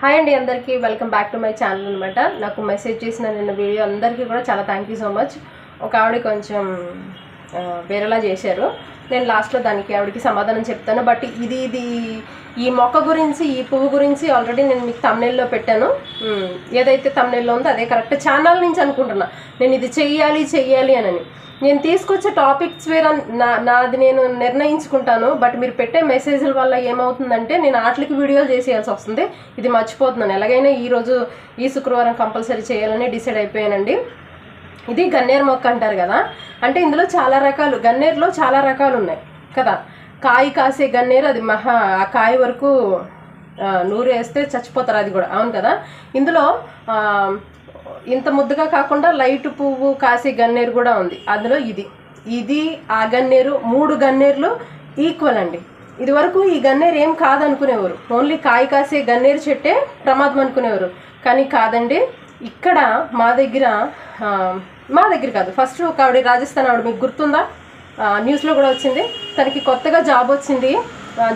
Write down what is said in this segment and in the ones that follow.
Hi అండి అందరికీ. Welcome back to my channel అనమాట నాకు మెసేజ్ చేసిన నిన్న వీడియో అందరికీ కూడా చాలా థ్యాంక్ యూ సో మచ్ ఒక ఆవిడ కొంచెం వేరేలా చేశారు. నేను లాస్ట్లో దానికి ఆవిడకి సమాధానం చెప్తాను. బట్ ఇది ఇది ఈ మొక్క గురించి ఈ పువ్వు గురించి ఆల్రెడీ నేను మీకు తమ్నెల్లో పెట్టాను. ఏదైతే తమ్నెల్లో ఉందో అదే కరెక్ట్ ఛానల్ నుంచి అనుకుంటున్నా. నేను ఇది చెయ్యాలి చెయ్యాలి అని నేను తీసుకొచ్చే టాపిక్స్ వేరే నా నాది నేను నిర్ణయించుకుంటాను. బట్ మీరు పెట్టే మెసేజ్ల వల్ల ఏమవుతుందంటే నేను ఆటలకి వీడియోలు చేసేయాల్సి వస్తుంది. ఇది మర్చిపోతున్నాను. ఎలాగైనా ఈరోజు ఈ శుక్రవారం కంపల్సరీ చేయాలని డిసైడ్ అయిపోయానండి. ఇది గన్నేరు మొక్క అంటారు కదా. అంటే ఇందులో చాలా రకాలు గన్నేరులో చాలా రకాలు ఉన్నాయి కదా. కాయ కాసే గన్నేరు అది మహా ఆ కాయ వరకు నూరు వేస్తే చచ్చిపోతారు అది కూడా. అవును కదా? ఇందులో ఇంత ముద్దుగా కాకుండా లైట్ పువ్వు కాసే గన్నేరు కూడా ఉంది. అందులో ఇది. ఇది ఆ గన్నేరు మూడు గన్నేరులు ఈక్వల్ అండి. ఇది వరకు ఈ గన్నేరు ఏం కాదనుకునేవారు. ఓన్లీ కాయ కాసే గన్నేరు చెట్టే ప్రమాదం అనుకునేవారు. కానీ కాదండి ఇక్కడ మా దగ్గర మా దగ్గర కాదు. ఫస్ట్ ఒక ఆవిడ రాజస్థాన్ ఆవిడ మీకు గుర్తుందా? న్యూస్లో కూడా వచ్చింది. తనకి కొత్తగా జాబ్ వచ్చింది.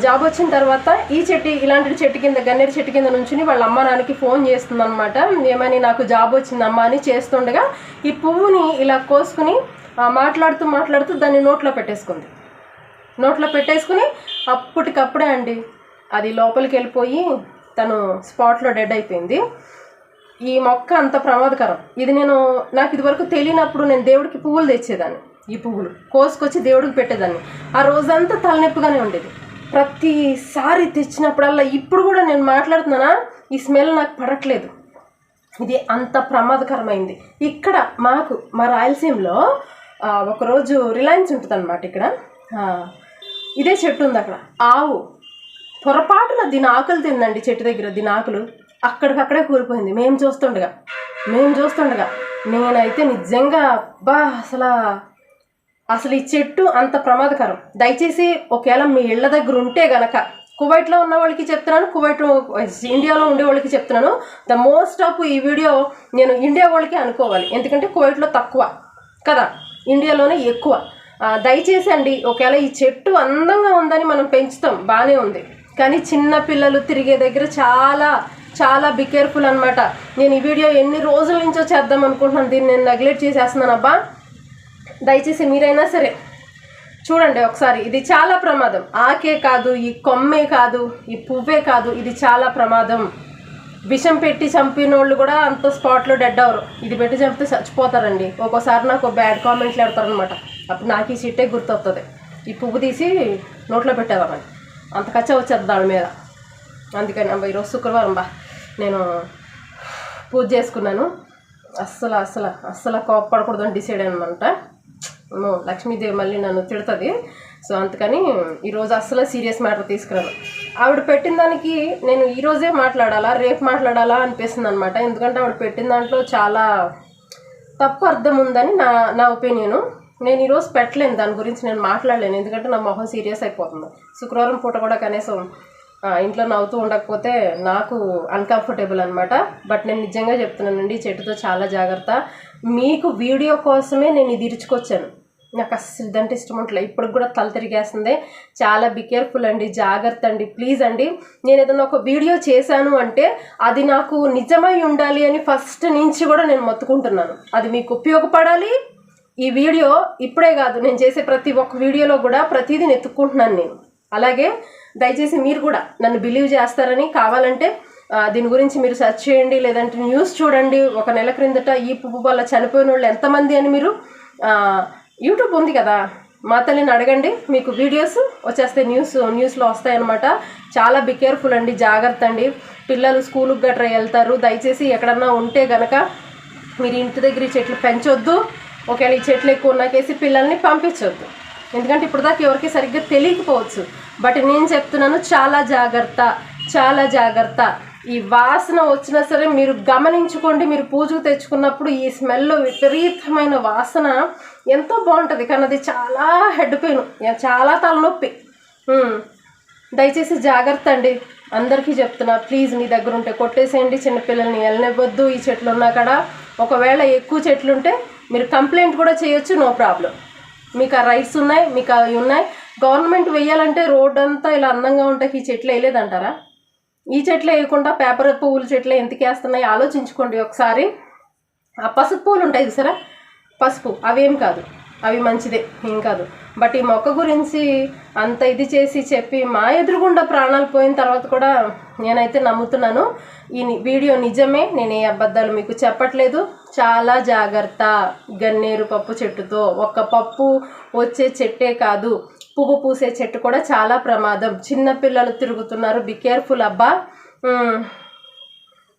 జాబ్ వచ్చిన తర్వాత ఈ చెట్టు ఇలాంటి చెట్టు కింద గన్నేరు చెట్టు కింద నుంచుని వాళ్ళ అమ్మ నాన్నకి ఫోన్ చేస్తుందనమాట ఏమని నాకు జాబ్ వచ్చింది అమ్మ అని చేస్తుండగా ఈ పువ్వుని ఇలా కోసుకుని మాట్లాడుతూ మాట్లాడుతూ దాన్ని నోట్లో పెట్టేసుకుంది. నోట్లో పెట్టేసుకుని అప్పటికప్పుడే అండి అది లోపలికి వెళ్ళిపోయి తను స్పాట్లో డెడ్ అయిపోయింది. ఈ మొక్క అంత ప్రమాదకరం. ఇది నేను నాకు ఇదివరకు తెలియనప్పుడు నేను దేవుడికి పువ్వులు తెచ్చేదాన్ని. ఈ పువ్వులు? కోసుకొచ్చి దేవుడికి పెట్టేదాన్ని. ఆ రోజంతా తలనొప్పిగానే ఉండేది. ప్రతిసారి తెచ్చినప్పుడల్లా ఇప్పుడు కూడా నేను మాట్లాడుతున్నానా? ఈ స్మెల్ నాకు పడట్లేదు. ఇది అంత ప్రమాదకరమైంది. ఇక్కడ మాకు మా రాయలసీమలో ఒకరోజు రిలయన్స్ ఉంటుంది అనమాట ఇక్కడ ఇదే చెట్టు ఉంది అక్కడ. ఆవు. పొరపాటున దీని ఆకులు తిందండి చెట్టు దగ్గర దీని ఆకులు. అక్కడికక్కడే కూలిపోయింది. మేము చూస్తుండగా మేము చూస్తుండగా నేనైతే నిజంగా బా అసలు అసలు ఈ చెట్టు అంత ప్రమాదకరం. దయచేసి ఒకవేళ మీ ఇళ్ళ దగ్గర ఉంటే గనక కువైట్లో ఉన్న వాళ్ళకి చెప్తున్నాను కువైట్ ఇండియాలో ఉండే వాళ్ళకి చెప్తున్నాను. ద మోస్ట్ ఆఫ్ ఈ వీడియో నేను ఇండియా వాళ్ళకి అనుకోవాలి. ఎందుకంటే కువైట్లో తక్కువ కదా ఇండియాలోనే ఎక్కువ. దయచేసి అండి ఒకవేళ ఈ చెట్టు అందంగా ఉందని మనం పెంచుతాం బాగానే ఉంది. కానీ చిన్న పిల్లలు తిరిగే దగ్గర చాలా చాలా బి కేర్ఫుల్ అనమాట నేను ఈ వీడియో ఎన్ని రోజుల నుంచో చేద్దాం అనుకుంటున్నాను. దీన్ని నేను నెగ్లెక్ట్ చేసేస్తున్నాను అబ్బా. దయచేసి మీరైనా సరే చూడండి ఒకసారి. ఇది చాలా ప్రమాదం. ఆకే కాదు ఈ కొమ్మే కాదు ఈ పువ్వే కాదు ఇది చాలా ప్రమాదం. విషం పెట్టి చంపిన వాళ్ళు కూడా అంత స్పాట్లో డెడ్ అవరు ఇది పెట్టి చంపితే చచ్చిపోతారండి. ఒక్కోసారి నాకు బ్యాడ్ కామెంట్లు పెడతారనమాట అప్పుడు నాకు ఈ సీటే గుర్తొస్తుంది ఈ పువ్వు తీసి నోట్లో పెట్టేదామని అంత కచ్చ వచ్చేది దాని మీద. అందుకని అబ్బా ఈరోజు శుక్రవారం బా. నేను పూజ చేసుకున్నాను. అస్సలు అస్సలు అస్సలు కోప్పడకూడదని డిసైడ్ అనమాట లక్ష్మీదేవి మళ్ళీ నన్ను తిడుతుంది. సో అందుకని ఈరోజు అస్సలు సీరియస్ మ్యాటర్ తీసుకురాను. ఆవిడ పెట్టిన దానికి నేను ఈరోజే మాట్లాడాలా రేపు మాట్లాడాలా అనిపిస్తుంది అనమాట ఎందుకంటే ఆవిడ పెట్టిన దాంట్లో చాలా తప్పు అర్థం ఉందని నా నా ఒపీనియను నేను ఈరోజు పెట్టలేను దాని గురించి నేను మాట్లాడలేను. ఎందుకంటే నా మొహం సీరియస్ అయిపోతుంది. శుక్రవారం పూట కూడా కనీసం ఇంట్లో నవ్వుతూ ఉండకపోతే నాకు అన్కంఫర్టబుల్ అనమాట బట్ నేను నిజంగా చెప్తున్నానండి చెట్టుతో చాలా జాగ్రత్త. మీకు వీడియో కోసమే నేను ఇది ఇరుచుకొచ్చాను. నాకు అస్సలు ఇదంటే ఇష్టం ఉండలే ఇప్పటికి కూడా తల తిరిగేస్తుంది. చాలా బి కేర్ఫుల్ అండి జాగ్రత్త అండి ప్లీజ్ అండి. నేను ఏదైనా ఒక వీడియో చేశాను అంటే అది నాకు నిజమై ఉండాలి అని ఫస్ట్ నుంచి కూడా నేను మొత్తుకుంటున్నాను. అది మీకు ఉపయోగపడాలి. ఈ వీడియో ఇప్పుడే కాదు నేను చేసే ప్రతి ఒక్క వీడియోలో కూడా ప్రతిదీ నెత్తుక్కుంటున్నాను నేను. అలాగే దయచేసి మీరు కూడా నన్ను బిలీవ్ చేస్తారని కావాలంటే దీని గురించి మీరు సెర్చ్ చేయండి లేదంటే న్యూస్ చూడండి. ఒక నెల క్రిందట ఈ పువ్వు వల్ల చనిపోయిన వాళ్ళు ఎంతమంది అని మీరు యూట్యూబ్ ఉంది కదా మా తల్లిని అడగండి. మీకు వీడియోస్ వచ్చేస్తే న్యూస్ న్యూస్లో వస్తాయన్నమాట. చాలా బి కేర్ఫుల్ అండి జాగ్రత్త అండి. పిల్లలు స్కూల్కి గట్రా వెళ్తారు. దయచేసి ఎక్కడన్నా ఉంటే గనక మీరు ఇంటి దగ్గర ఈ చెట్లు పెంచొద్దు. ఒకవేళ ఈ చెట్లు ఎక్కువ ఉన్నాకేసి పిల్లల్ని పంపించొద్దు. ఎందుకంటే ఇప్పుడు దాకా ఎవరికి సరిగ్గా తెలియకపోవచ్చు. బట్ నేను చెప్తున్నాను చాలా జాగ్రత్త చాలా జాగ్రత్త. ఈ వాసన వచ్చినా సరే మీరు గమనించుకోండి మీరు పూజకు తెచ్చుకున్నప్పుడు ఈ స్మెల్ విపరీతమైన వాసన ఎంతో బాగుంటుంది. కానీ అది చాలా హెడ్ పెయిన్ చాలా తలనొప్పి. దయచేసి జాగ్రత్త అండి. అందరికీ చెప్తున్నా ప్లీజ్ మీ దగ్గర ఉంటే కొట్టేసేయండి. చిన్నపిల్లల్ని వెళ్ళనివ్వద్దు ఈ చెట్లు ఉన్నా కాడ ఒకవేళ ఎక్కువ చెట్లు ఉంటే మీరు కంప్లైంట్ కూడా చేయొచ్చు నో ప్రాబ్లం. మీకు ఆ రైట్స్ ఉన్నాయి మీకు అవి ఉన్నాయి. గవర్నమెంట్ వెయ్యాలంటే రోడ్ అంతా ఇలా అందంగా ఉంటాయి ఈ చెట్లు వేయలేదంటారా? ఈ చెట్లు వేయకుండా పేపర్ పువ్వుల చెట్లు ఎందుకు వేస్తున్నాయి? ఆలోచించుకోండి ఒకసారి. ఆ పసుపు పూలు ఉంటాయి చూసారా? పసుపు అవేం కాదు. అవి మంచిదే ఏం కాదు. బట్ ఈ మొక్క గురించి అంత ఇది చేసి చెప్పి మా ఎదురుగుండా ప్రాణాలు పోయిన తర్వాత కూడా నేనైతే నమ్ముతున్నాను. ఈ వీడియో నిజమే నేను ఏ అబద్ధాలు మీకు చెప్పట్లేదు. చాలా జాగ్రత్త గన్నేరు పప్పు చెట్టుతో. ఒక్క పప్పు వచ్చే చెట్టే కాదు పువ్వు పూసే చెట్టు కూడా చాలా ప్రమాదం. చిన్న పిల్లలు తిరుగుతున్నారు బి కేర్ఫుల్ అబ్బా.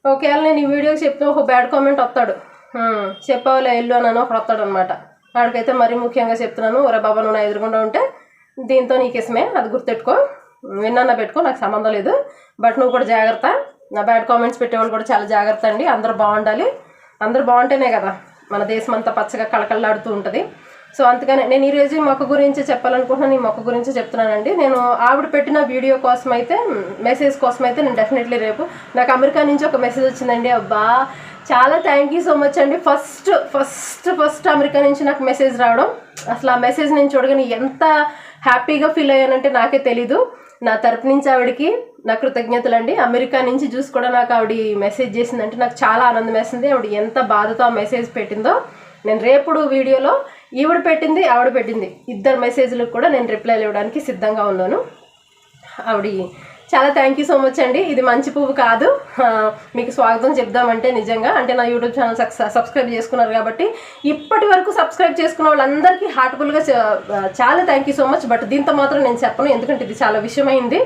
ఒకవేళ నేను ఈ వీడియోకి చెప్తే ఒక బ్యాడ్ కామెంట్ వస్తాడు. చెప్పవలే ఎల్లు అని ఒకడు వస్తాడు అనమాట వాడికైతే మరీ ముఖ్యంగా చెప్తున్నాను ఒరే బాబా నువ్వు నా ఎదురుగుండా ఉంటే దీంతో నీకు ఇష్టమే అది గుర్తెట్టుకో విన్నా పెట్టుకో నాకు సంబంధం లేదు. బట్ నువ్వు కూడా జాగ్రత్త. నా బ్యాడ్ కామెంట్స్ పెట్టేవాళ్ళు కూడా చాలా జాగ్రత్త అండి. అందరూ బాగుండాలి. అందరూ బాగుంటేనే కదా మన దేశం అంతా పచ్చగా కళకళలాడుతూ ఉంటుంది. సో అందుకని నేను ఈరోజు ఈ మొక్క గురించి చెప్పాలనుకుంటున్నాను ఈ మొక్క గురించి చెప్తున్నానండి. నేను ఆవిడ పెట్టిన వీడియో కోసం అయితే మెసేజ్ కోసం అయితే నేను డెఫినెట్లీ రేపు నాకు అమెరికా నుంచి ఒక మెసేజ్ వచ్చిందండి. అబ్బా చాలా థ్యాంక్ యూ సో మచ్ అండి. ఫస్ట్ ఫస్ట్ ఫస్ట్ అమెరికా నుంచి నాకు మెసేజ్ రావడం. అసలు ఆ మెసేజ్ నేను చూడగానే ఎంత హ్యాపీగా ఫీల్ అయ్యానంటే నాకే తెలీదు. నా తరపు నుంచి ఆవిడకి నా కృతజ్ఞతలు అండి అమెరికా నుంచి చూసి కూడా నాకు ఆవిడ మెసేజ్ చేసిందంటే నాకు చాలా ఆనందం వేసింది. ఆవిడ ఎంత బాధతో ఆ మెసేజ్ పెట్టిందో. నేను రేపుడు వీడియోలో ఈవిడ పెట్టింది ఆవిడ పెట్టింది. ఇద్దరు మెసేజ్లకు కూడా నేను రిప్లైలు ఇవ్వడానికి సిద్ధంగా ఉన్నాను. ఆవిడ చాలా థ్యాంక్ యూ సో మచ్ అండి. ఇది మంచి పువ్వు కాదు. మీకు స్వాగతం చెప్దామంటే నిజంగా అంటే నా యూట్యూబ్ ఛానల్ సబ్స్క్రైబ్ చేసుకున్నారు కాబట్టి ఇప్పటి వరకు సబ్స్క్రైబ్ చేసుకున్న వాళ్ళందరికీ హార్ట్ఫుల్గా చాలా thank you so much but దీంతో మాత్రం నేను చెప్పను ఎందుకంటే ఇది చాలా విషయమైంది.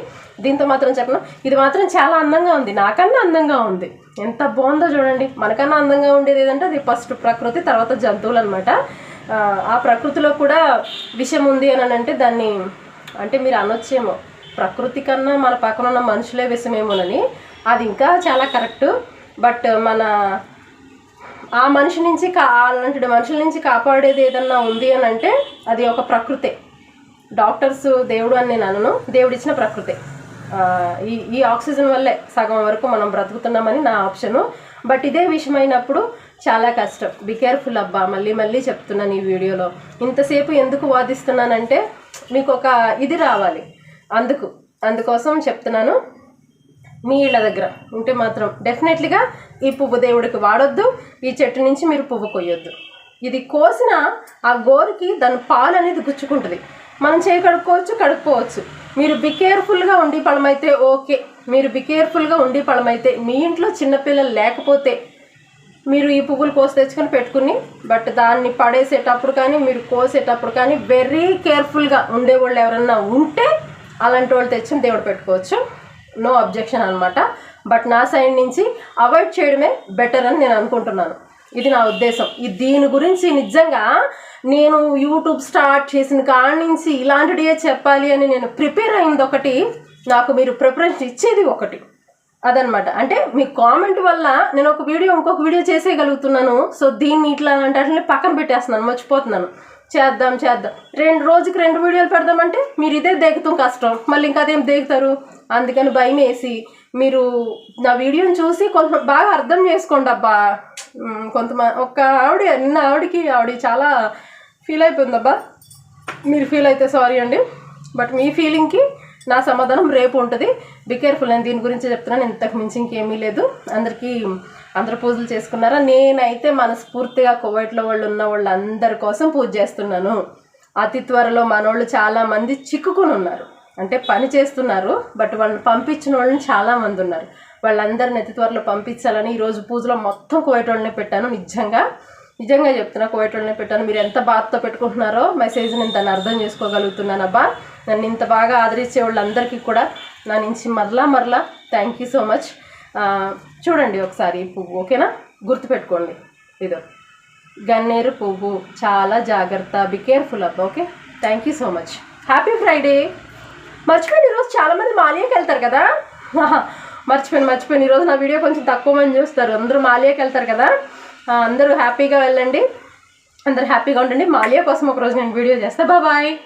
దీంతో మాత్రం చెప్పను. ఇది మాత్రం చాలా అందంగా ఉంది. నాకన్నా అందంగా ఉంది. ఎంత బాగుందో చూడండి. మనకన్నా అందంగా ఉండేది ఏదంటే అది ఫస్ట్ ప్రకృతి తర్వాత జంతువులు అనమాట ఆ ప్రకృతిలో కూడా విషయం ఉంది అని అంటే దాన్ని అంటే మీరు అనొచ్చేమో. ప్రకృతి కన్నా మన పక్కన ఉన్న మనుషులే విషమేమోనని. అది ఇంకా చాలా కరెక్ట్. బట్ మన ఆ మనిషి నుంచి కా అలాంటి మనుషుల నుంచి కాపాడేది ఏదన్నా ఉంది అని అంటే అది ఒక ప్రకృతే. డాక్టర్స్ దేవుడు అని నేను అనను. దేవుడిచ్చిన ప్రకృతే. ఈ ఈ ఆక్సిజన్ వల్లే సగం వరకు మనం బ్రతుకుతున్నామని నా ఆప్షను. బట్ ఇదే విషయమైనప్పుడు చాలా కష్టం. బి కేర్ఫుల్ అబ్బా మళ్ళీ మళ్ళీ చెప్తున్నాను ఈ వీడియోలో. ఇంతసేపు ఎందుకు వాదిస్తున్నానంటే మీకు ఒక ఇది రావాలి. అందుకు అందుకోసం చెప్తున్నాను. మీ ఇళ్ళ దగ్గర ఉంటే మాత్రం డెఫినెట్లీగా ఈ పువ్వు దేవుడికి వాడొద్దు ఈ చెట్టు నుంచి మీరు పువ్వు కొయ్యొద్దు. ఇది కోసిన ఆ గోరుకి దాని పాలు అనేది గుచ్చుకుంటుంది. మనం చేయి కడుక్కోవచ్చు కడుక్కోవచ్చు. మీరు బి కేర్ఫుల్గా ఉండి ఫలమైతే ఓకే మీరు బి కేర్ఫుల్గా ఉండి ఫలమైతే మీ ఇంట్లో చిన్నపిల్లలు లేకపోతే మీరు ఈ పువ్వులు కోసి తెచ్చుకొని పెట్టుకుని బట్ దాన్ని పడేసేటప్పుడు కానీ మీరు కోసేటప్పుడు కానీ వెరీ కేర్ఫుల్గా ఉండేవాళ్ళు ఎవరన్నా ఉంటే అలాంటి వాళ్ళు తెచ్చి దేవుడు పెట్టుకోవచ్చు. నో అబ్జెక్షన్ అనమాట బట్ నా సైడ్ నుంచి అవాయిడ్ చేయడమే బెటర్ అని నేను అనుకుంటున్నాను. ఇది నా ఉద్దేశం. ఈ దీని గురించి నిజంగా నేను యూట్యూబ్ స్టార్ట్ చేసిన కాడ నుంచి ఇలాంటిదే చెప్పాలి అని నేను ప్రిపేర్ అయింది ఒకటి నాకు మీరు ప్రిఫరెన్స్ ఇచ్చేది ఒకటి. అదనమాట అంటే మీ కామెంట్ వల్ల నేను ఒక వీడియో ఇంకొక వీడియో చేసేయగలుగుతున్నాను. సో దీన్ని ఇట్లా అంటే అట్లనే పక్కన పెట్టేస్తున్నాను మర్చిపోతున్నాను. చేద్దాం చేద్దాం. రెండు రోజుకి రెండు వీడియోలు పెడదామంటే మీరు ఇదే దిగుతాం కష్టం. మళ్ళీ ఇంకా అదేం దిగుతారు అందుకని భయం వేసి మీరు నా వీడియోని చూసి కొంత బాగా అర్థం చేసుకోండి అబ్బా. కొంతమంది ఒక ఆవిడ నిన్న ఆవిడకి ఆవిడ చాలా ఫీల్ అయిపోయిందబ్బా మీరు ఫీల్ అయితే సారీ అండి. బట్ మీ ఫీలింగ్కి నా సమాధానం రేపు ఉంటుంది. Be careful. నేను దీని గురించి చెప్తున్నాను ఇంతకు మించి ఇంకేమీ లేదు. అందరికీ అందరు పూజలు చేసుకున్నారా? నేనైతే మనస్ఫూర్తిగా కువైట్లో వాళ్ళు ఉన్న వాళ్ళందరి కోసం పూజ చేస్తున్నాను. అతి త్వరలో మనోళ్ళు చాలామంది చిక్కుకుని ఉన్నారు. అంటే పని చేస్తున్నారు. బట్ వాళ్ళని పంపించిన వాళ్ళని చాలామంది ఉన్నారు. వాళ్ళందరిని అతి త్వరలో పంపించాలని ఈరోజు పూజలో మొత్తం కువైట్ వాళ్ళనే పెట్టాను. నిజంగా నిజంగా చెప్తున్నా కోవిడ్ వాళ్ళని పెట్టాను. మీరు ఎంత బాధతో పెట్టుకుంటున్నారో మెసేజ్ నేను దాన్ని అర్థం చేసుకోగలుగుతున్నాను అబ్బా. నన్ను ఇంత బాగా ఆదరించే వాళ్ళందరికీ కూడా నా నుంచి మరలా మరలా థ్యాంక్ యూ సో మచ్ చూడండి ఒకసారి ఈ పువ్వు ఓకేనా? గుర్తుపెట్టుకోండి ఇదో. గన్నేరు పువ్వు. చాలా జాగ్రత్త. బి కేర్ఫుల్ అబ్బా okay? Thank you so much happy Friday మర్చిపోయిన ఈరోజు చాలామంది మాలియాకి వెళ్తారు కదా? మర్చిపోయిన మర్చిపోయిన. ఈరోజు నా వీడియో కొంచెం తక్కువ మంది చూస్తారు. అందరూ మాలియాకి వెళ్తారు కదా? అందరూ హ్యాపీగా వెళ్ళండి. అందరూ హ్యాపీగా ఉండండి. మాలియా కోసం ఒకరోజు నేను వీడియో చేస్తా. బాబాయ్